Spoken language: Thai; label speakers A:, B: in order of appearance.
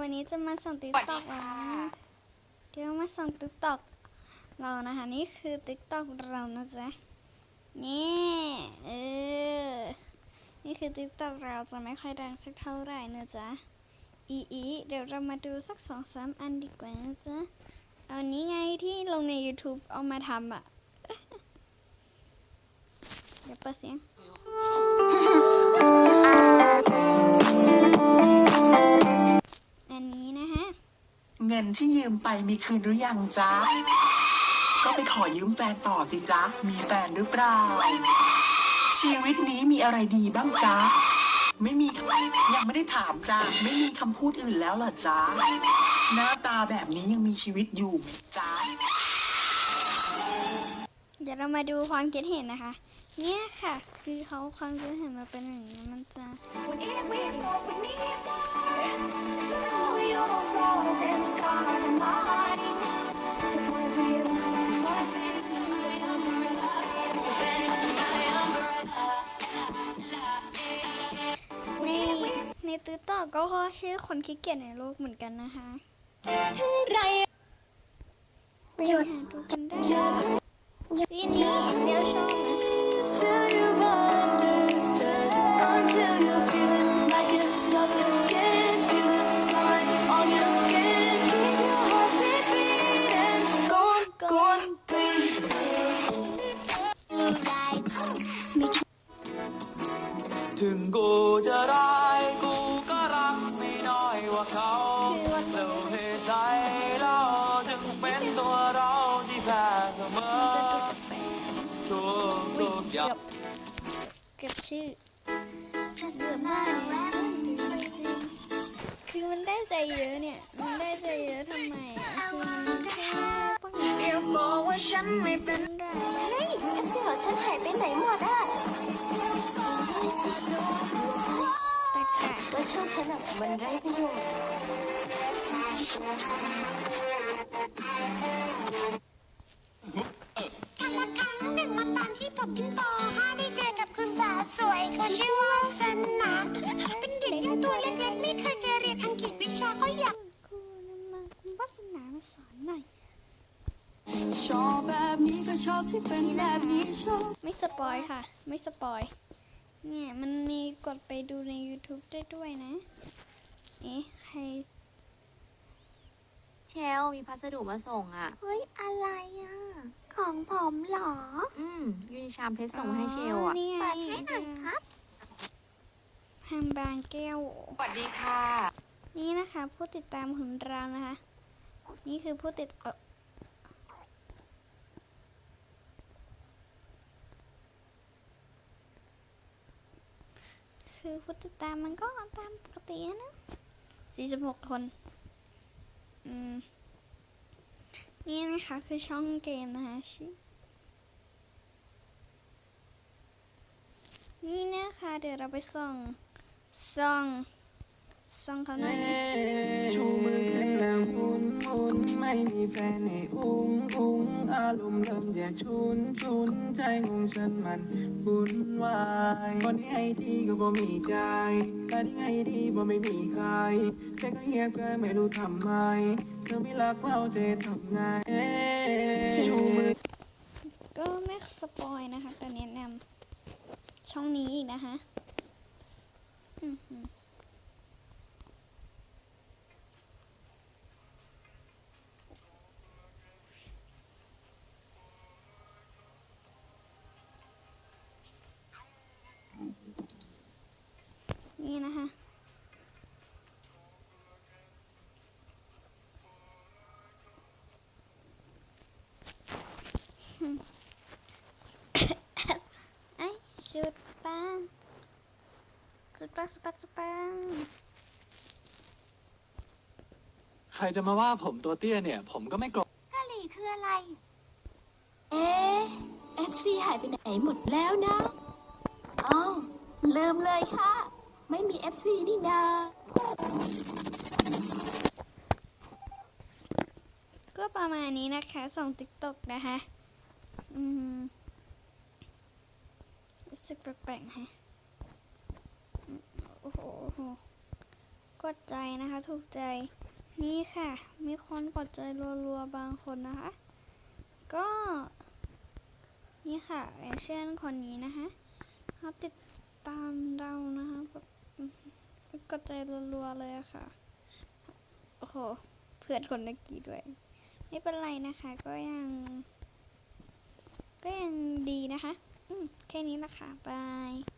A: วันนี้จะมาส่งติ๊ก
B: สวัส
A: ต็
B: ดี
A: อกแล้ว
B: ค่ะ
A: นะเดี๋ยวมาส่งติ๊กต็อกเรานะคะ นี่คือติ๊กต็อกเรานะจ๊ะนี่เออนี่คือติ๊กต็อกเราจะไม่ค่อยดังสักเท่าไหร่นะจ๊ะอีอีเดี๋ยวเรามาดูสักสองสามอันดีกว่านะจ๊ะเอานี้ไงที่ลงใน YouTube เอามาทำอะ เดี๋ยวเปิดเสียง
C: เงินที่ยืมไปมีคืนหรือยังจ๊ะ ก็ไปขอยืมแฟนต่อสิจ๊ะ มีแฟนหรือเปล่า ชีวิตนี้มีอะไรดีบ้างจ๊ะ ไม่มี ยังไม่ได้ถามจ้ะไม่มีคำพูดอื่นแล้วเหรอจ๊ะ หน้าตาแบบนี้ยังมีชีวิตอยู่ไหมจ๊ะ
A: เดี๋ยวเรามาดูความคิดเห็นนะคะ เนี่ยค่ะ คือเขาความคิดเห็นมาเป็นอย่างนี้มันจะ
B: When it will go for me All
A: ในในติ๊กต็อกก็ชื่อคนขี้เกียจในโลกเหมือนกันนะคะ
B: ไร
A: ไปหาดูกันได้นี่นี่เดี๋ยวชอบ
D: จะร้ายกูก็รักไม่น้อยกว่าเขา
A: คือวัน
D: แล้วเหตุใดเราจึงเป็นตัวเราที่แพ้เสมอ
A: มันจะดูแปลก
D: ทุก
A: ๆ
D: ทุ
A: อุ๊ย
D: กอ
A: เกื
D: ย่า
A: องบเกือบชื่อเกือบมากเลยคือมันได้ใจเยอะเนี่ย มันได้ใจเยอะทำไมอะคือมันแค่ป้องกัน
B: อย่าบอกว่าฉันไม่เป็น
A: ไร
B: เฮ้ยเอฟซีของฉันหายไปไหนหมดอะจริงด้วยสิ
A: ตะ กะ
B: ก็ช่วยฉันอะมันไร้ประโยชน์
E: กันละครั้งหนึ่งมาตอนที่ผมขึ้นป .5 ได้เจอกับคุณสาวสวยเขาชื่อว่าสนาเป็นเด็กยังตัวเล็กๆไม่เคยจะเรียนอังกฤษวิชาเขาอยาก
A: ครูนำมาคุณวัฒนามาสอนหน่อย
F: ชอบแบบนี้ก็ชอบที่เป็นแบบนี้ชอบ
A: ไม่สปอยค่ะ ไม่สปอย เนี่ยมันมีกดไปดูใน YouTube ได้ด้วยนะ เอ๊ะใคร
G: เชลมีพัสดุมาส่งอะ
E: เฮ้ย อะไรอะ ของผมเหรอ
G: อืมยูนิชามเพชรส่งมาให้เชลอะ
A: นี่ไง
E: เปิดให้หน่อยครับ
A: แฮมบางแก้ว
B: สวัสดีค่ะ
A: นี่นะคะ ผู้ติดตามของเรานะคะ นี่คือผู้ติด เออคือผู้ติดตามมันก็ตามปกติอะนะ46คนอืมนี่นะคะคือช่องเกมนะคะชินี่นะคะเดี๋ยวเราไปส่องส่อง ส่องเขาหน่อยนะ
D: ชูมือขึ้นแล้วหมุนหมุนไม่มีแฟนให้อุ้งอุ้งอารมณ์เริ่มจะชุนชุนใจของฉันมันวุ่นวายคนที่ให้ดีก็บ่มีใจแต่ที่ให้ดีบ่ไม่มีใครแค่ก็เงียบเกินไม่รู้ทำไมเธอไม่รักเราจะทำไงเอ๊ะชูมือ
A: ก็ไม่สปอยนะคะแต่แนะนำช่องนี้อีกนะคะ อือหือนี่นะคะ ไอ้ชุ ดปังชุดปังสุดปังสุดปัง
D: ใครจะมาว่าผมตัวเตี้ยเนี่ย ผมก็ไม่โกรธ
E: กะหรี่คืออะไร
F: เอ๊ะ FC หายไปไหนหมดแล้วนะอ้าวลืมเลยค่ะ ไม่มี FC นี่นา
A: ก็ประมาณนี้นะคะ ส่งติ๊กต็อกนะคะ อืมรู้สึก แปลกๆฮะอืมโอ้โหโอ้โหกดใจนะคะถูกใจนี่ค่ะ มีคนกดใจรัวๆบางคนนะคะ ก็ นี่ค่ะอย่างเช่นคนนี้นะคะเขาติดตามเรานะคะแบบกดใจรัวๆเลยอะค่ะ โอ้โห เพื่อนคนเมื่อกี้ด้วย ไม่เป็นไรนะคะ ก็ยัง ก็ยังดีนะคะ แค่นี้นะคะบาย